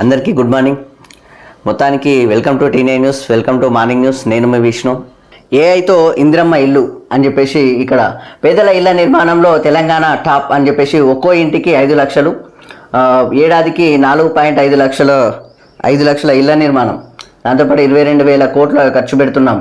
అందరికీ good morning. మొత్తానికి welcome to టీనే news welcome to morning news. నేను మీ విష్ణు. ఏఐతో ఇందిరమ్మ ఇల్లు అని చెప్పేసి ఇక్కడ పేదల ఇళ్ళ నిర్మాణంలో తెలంగాణ టాప్ అని చెప్పేసి ఒక్కో ఇంటికి ఐదు లక్షలు ఏడాదికి నాలుగు పాయింట్ ఐదు లక్షల ఐదు లక్షల ఇళ్ళ నిర్మాణం. దాంతోపాటు ఇరవై రెండు వేల కోట్ల ఖర్చు పెడుతున్నాం.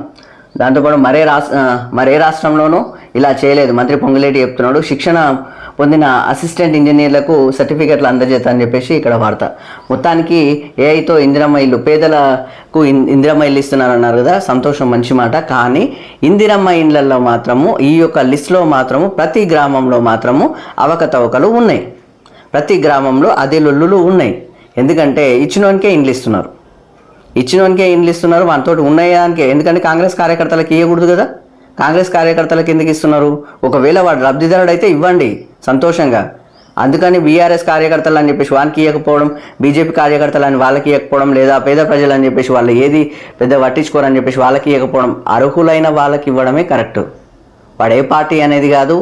దాంతోపాటు మరే రాష్ట్ర మరే రాష్ట్రంలోనూ ఇలా చేయలేదు. మంత్రి పొంగులేటి చెప్తున్నాడు శిక్షణ పొందిన అసిస్టెంట్ ఇంజనీర్లకు సర్టిఫికెట్లు అందజేత అని చెప్పేసి ఇక్కడ వార్త. మొత్తానికి ఏఐతో ఇందిరమ్మ ఇల్లు పేదలకు ఇన్- ఇందిరమ్మ ఇల్లు ఇస్తున్నారన్నారు కదా సంతోషం మంచి మాట. కానీ ఇందిరమ్మ ఇండ్లలో మాత్రము ఈ యొక్క లిస్ట్లో మాత్రము ప్రతి గ్రామంలో మాత్రము అవకతవకలు ఉన్నాయి. ప్రతి గ్రామంలో అదే లొల్లులు ఉన్నాయి. ఎందుకంటే ఇచ్చినోనికే ఇండ్లు ఇస్తున్నారు. ఇచ్చినోనికే ఇండ్లు ఇస్తున్నారు మనతో ఉన్నాయానికే ఎందుకంటే కాంగ్రెస్ కార్యకర్తలకు ఇవ్వకూడదు కదా. కాంగ్రెస్ కార్యకర్తలకు ఎందుకు ఇస్తున్నారు? ఒకవేళ వాడు లబ్ధిదారుడు అయితే ఇవ్వండి సంతోషంగా. అందుకని బీఆర్ఎస్ కార్యకర్తలు అని చెప్పేసి వానికి ఇవ్వకపోవడం బీజేపీ కార్యకర్తలు అని వాళ్ళకి ఇవ్వకపోవడం లేదా పేద ప్రజలు అని చెప్పేసి వాళ్ళు ఏది పెద్ద పట్టించుకోరని చెప్పేసి వాళ్ళకి ఇవ్వకపోవడం అర్హులైన వాళ్ళకి ఇవ్వడమే కరెక్ట్. వాడు ఏ పార్టీ అనేది కాదు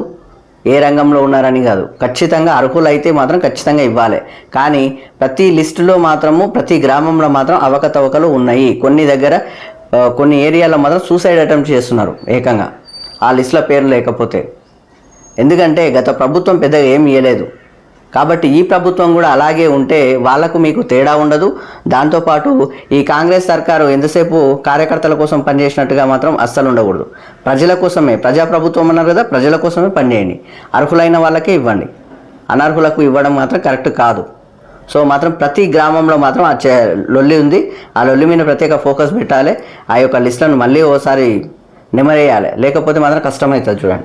ఏ రంగంలో ఉన్నారని కాదు. ఖచ్చితంగా అర్హులైతే మాత్రం ఖచ్చితంగా ఇవ్వాలి. కానీ ప్రతి లిస్టులో మాత్రము ప్రతి గ్రామంలో మాత్రం అవకతవకలు ఉన్నాయి. కొన్ని దగ్గర కొన్ని ఏరియాలో మాత్రం సూసైడ్ అటెంప్ట్ చేస్తున్నారు ఏకంగా. ఆ లిస్టులో పేరు లేకపోతే. ఎందుకంటే గత ప్రభుత్వం పెద్దగా ఏం ఇవ్వలేదు కాబట్టి ఈ ప్రభుత్వం కూడా అలాగే ఉంటే వాళ్ళకు మీకు తేడా ఉండదు. దాంతోపాటు ఈ కాంగ్రెస్ సర్కారు ఎంతసేపు కార్యకర్తల కోసం పనిచేసినట్టుగా మాత్రం అస్సలు ఉండకూడదు. ప్రజల కోసమే ప్రజాప్రభుత్వం అన్నారు కదా ప్రజల కోసమే పనిచేయండి అర్హులైన వాళ్ళకే ఇవ్వండి. అనర్హులకు ఇవ్వడం మాత్రం కరెక్ట్ కాదు. సో మాత్రం ప్రతి గ్రామంలో మాత్రం ఆ చే లొల్లి ఉంది. ఆ లొల్లి మీద ప్రత్యేక ఫోకస్ పెట్టాలి. ఆ యొక్క లిస్టులను మళ్ళీ ఓసారి నెమరేయాలి. లేకపోతే మాత్రం కష్టమవుతుంది చూడండి.